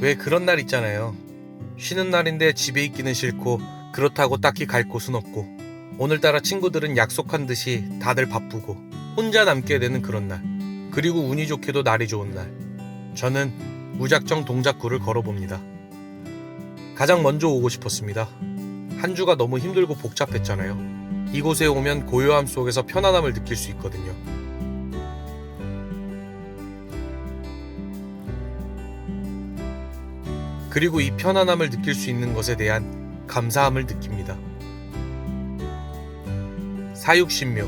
왜 그런 날 있잖아요. 쉬는 날인데 집에 있기는 싫고 그렇다고 딱히 갈 곳은 없고 오늘따라 친구들은 약속한 듯이 다들 바쁘고 혼자 남게 되는 그런 날. 그리고 운이 좋게도 날이 좋은 날. 저는 무작정 동작구를 걸어봅니다. 가장 먼저 오고 싶었습니다. 한 주가 너무 힘들고 복잡했잖아요. 이곳에 오면 고요함 속에서 편안함을 느낄 수 있거든요. 그리고 이 편안함을 느낄 수 있는 것에 대한 감사함을 느낍니다. 사육신묘,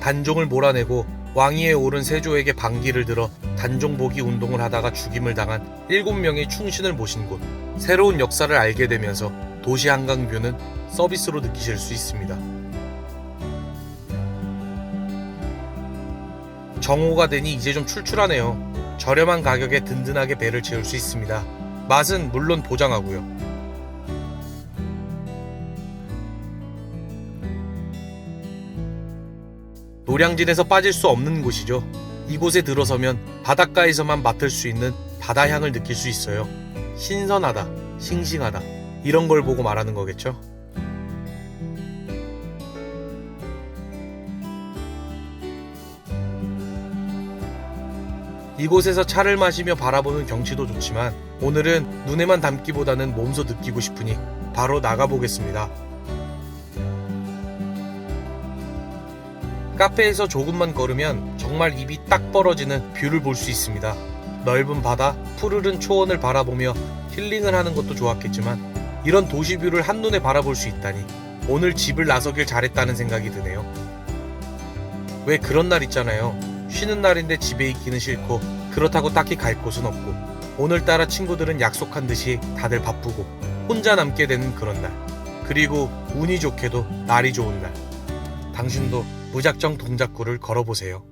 단종을 몰아내고 왕위에 오른 세조에게 반기를 들어 단종보기 운동을 하다가 죽임을 당한 7명의 충신을 모신 곳. 새로운 역사를 알게 되면서 도시 한강뷰는 서비스로 느끼실 수 있습니다. 정오가 되니 이제 좀 출출하네요. 저렴한 가격에 든든하게 배를 채울 수 있습니다. 맛은 물론 보장하고요. 노량진에서 빠질 수 없는 곳이죠. 이곳에 들어서면 바닷가에서만 맡을 수 있는 바다 향을 느낄 수 있어요. 신선하다, 싱싱하다 이런 걸 보고 말하는 거겠죠. 이곳에서 차를 마시며 바라보는 경치도 좋지만 오늘은 눈에만 담기보다는 몸소 느끼고 싶으니 바로 나가보겠습니다. 카페에서 조금만 걸으면 정말 입이 딱 벌어지는 뷰를 볼 수 있습니다. 넓은 바다, 푸르른 초원을 바라보며 힐링을 하는 것도 좋았겠지만 이런 도시뷰를 한눈에 바라볼 수 있다니 오늘 집을 나서길 잘했다는 생각이 드네요. 왜 그런 날 있잖아요. 쉬는 날인데 집에 있기는 싫고 그렇다고 딱히 갈 곳은 없고 오늘따라 친구들은 약속한 듯이 다들 바쁘고 혼자 남게 되는 그런 날. 그리고 운이 좋게도 날이 좋은 날. 당신도 무작정 동작구를 걸어보세요.